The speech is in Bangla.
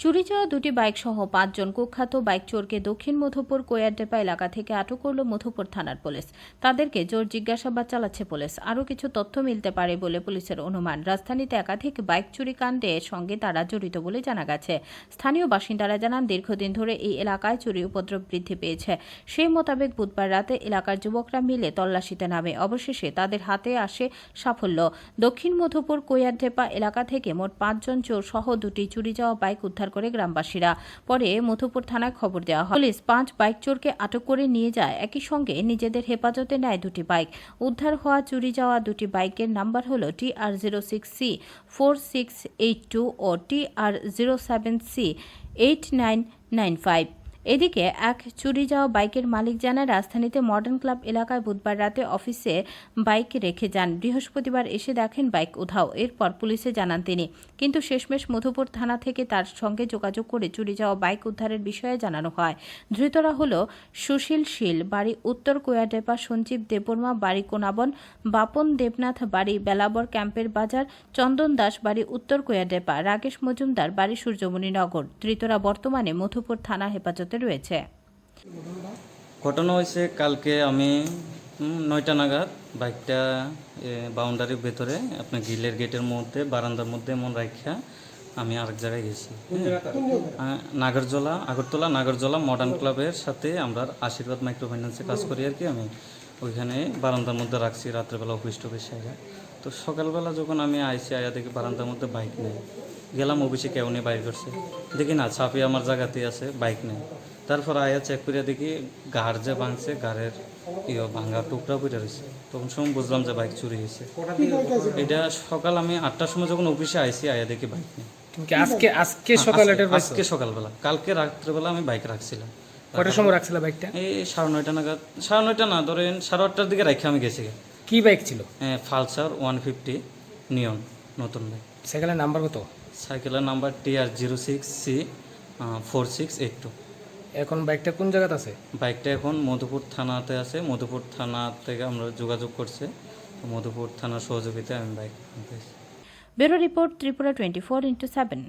চুরি যাওয়া দুটি বাইক সহ পাঁচজন কুখ্যাত বাইক চোরকে দক্ষিণ মধুপুর কোয়ারডেপা এলাকা থেকে আটক করল মধুপুর থানার পুলিশ। তাদেরকে জোর জিজ্ঞাসাবাদ চালাচ্ছে পুলিশ। আরও কিছু তথ্য মিলতে পারে বলে পুলিশের অনুমান। রাজধানীতে একাধিক বাইক চুরি কাণ্ডের সঙ্গে তারা জড়িত বলে জানা গেছে। স্থানীয় বাসিন্দারা জানান, দীর্ঘদিন ধরে এই এলাকায় চুরি উপদ্রব বৃদ্ধি পেয়েছে। সেই মোতাবেক বুধবার রাতে এলাকার যুবকরা মিলে তল্লাশিতে নামে। অবশেষে তাদের হাতে আসে সাফল্য। দক্ষিণ মধুপুর কোয়ারডেপা এলাকা থেকে মোট পাঁচজন চোর সহ দুটি চুরি যাওয়া বাইক উদ্ধার করে গ্রামবাসীরা। পরে মধুপুর থানায় খবর দেওয়া হয়। পুলিশ পাঁচ বাইক চোরকে আটক করে নিয়ে যায়। একই সঙ্গে নিজেদের হেফাজতে নেয় দুটি বাইক। উদ্ধার হওয়া, চুরি যাওয়া দুটি বাইকের নাম্বার হল T R zero six C, four six eight two ও T R zero seven C eight nine nine five. এদিকে এক চুরি যাওয়া বাইকের মালিক জানায়, রাজধানীতে মডার্ন ক্লাব এলাকায় বুধবার রাতে অফিসে বাইক রেখে যান। বৃহস্পতিবার এসে দেখেন বাইক উধাও। এরপর পুলিশে জানান তিনি। কিন্তু শেষমেশ মধুপুর থানা থেকে তার সঙ্গে যোগাযোগ করে চুরি যাওয়া বাইক উদ্ধারের বিষয়ে জানানো হয়। ধৃতরা হল সুশীল শীল, বাড়ি উত্তর কোয়াডেপা, সঞ্জীব দেববর্মা, বাড়ি কোনাবন, বাপন দেবনাথ, বাড়ি বেলাবর ক্যাম্পের বাজার, চন্দন দাস, বাড়ি উত্তর কোয়াডেপা রাকেশ মজুমদার, বাড়ি সূর্যমণি নগর। ধৃতরা বর্তমানে মধুপুর থানা হেফাজতে রয়েছে। ঘটনা হয়েছে কালকে আমি নয়টা নাগাদ বাইকটা বাউন্ডারির ভেতরে আপনার গিলের গেটের মধ্যে বারান্দার মধ্যে এমন রাখা আমি আরেক জায়গায় গেছি। আহ, নাগরজোলা আগরতলা নাগরজোলা মডার্ন ক্লাবের সাথে আমরা আশীর্বাদ মাইক্রো ফাইন্যান্সে কাজ করি আর কি। আমি ওইখানে বারান্দার মধ্যে রাখছি রাত্রেবেলা অফিস টফিস সেরে তো সকালবেলা যখন আমি আইসি আয়া দেখি বারান্দার মধ্যে বাইক নেই। গেলাম অফিসে কেউ নেই বাইর করছে। দেখি না ছাপি আমার জায়গাতেই আছে বাইক নেই। তারপর আয়া চেক করে দেখি গাড় যে ভাঙছে গাড়ের ইয়ে ভাঙা টুকরা পড়ে রয়েছে তখন সময় বুঝলাম যে বাইক চুরি হয়েছে এটা সকাল আমি আটটার সময় যখন অফিসে আইসি আয়া দেখি বাইক নেই। আজকে আজকে সকাল আজকে- সকালবেলা। কালকে রাত্রেবেলা আমি বাইক রাখছিলাম। কটার সময় রাখছিল বাইকটা? এই সাড়ে নয়টা নাগাদ। সাড়ে নয়টা না ধরেন সাড়ে আটটার দিকে রেখে আমি গেছি কি বাইক ছিল? ফালসার ওয়ান ফিফটি নিয়ন নতুন বাইক। সাইকেলের নাম্বার কত? সাইকেলের number T R zero six C four six eight two এখন বাইকটা কোন জায়গাতে আছে? বাইকটা এখন মধুপুর থানাতে আছে। মধুপুর থানা থেকে আমরা যোগাযোগ করছে। মধুপুর থানার সহযোগিতায় আমি বাইক পেয়েছি। Bureau report Tripura twenty four into seven.